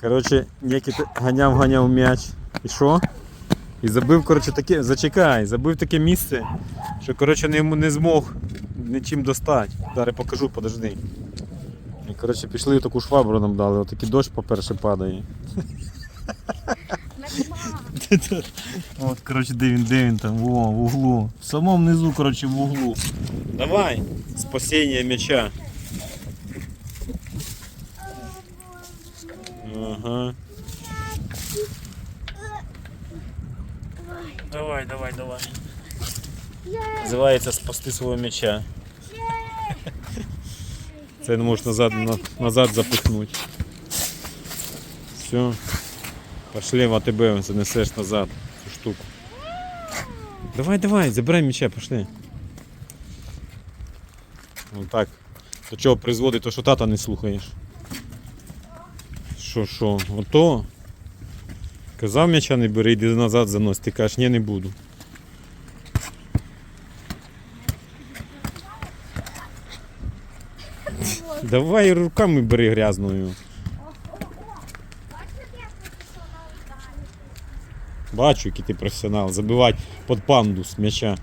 Коротше, Нікіт ганяв-ганяв м'яч. І що? І забив, коротше, таке, зачекай, забив таке місце, що коротше, не, не змог нічим достати. Зараз покажу, подожди. І коротше, пішли таку швабру нам дали, отакий дощ, по-перше, падає. От, коротше, де він, де він там, во, в углу. В самому низу, коротше, в углу. Давай, спасіння м'яча. Ага. Давай, давай, давай. Називається спасти свого м'яча. Це не можеш назад, на- назад запихнути. Все. Пошли в АТБ, занесеш назад цю штуку. Давай, давай, забирай м'яча, пошли. Вон так. До чого призводить, то що тата не слухаєш. Що, що, ото? Казав м'яча не бери, йди назад занось, ти кажеш, ні, не буду. Давай руками бери грязною. Бачу, який ти професіонал. Забивати під пандус м'яча.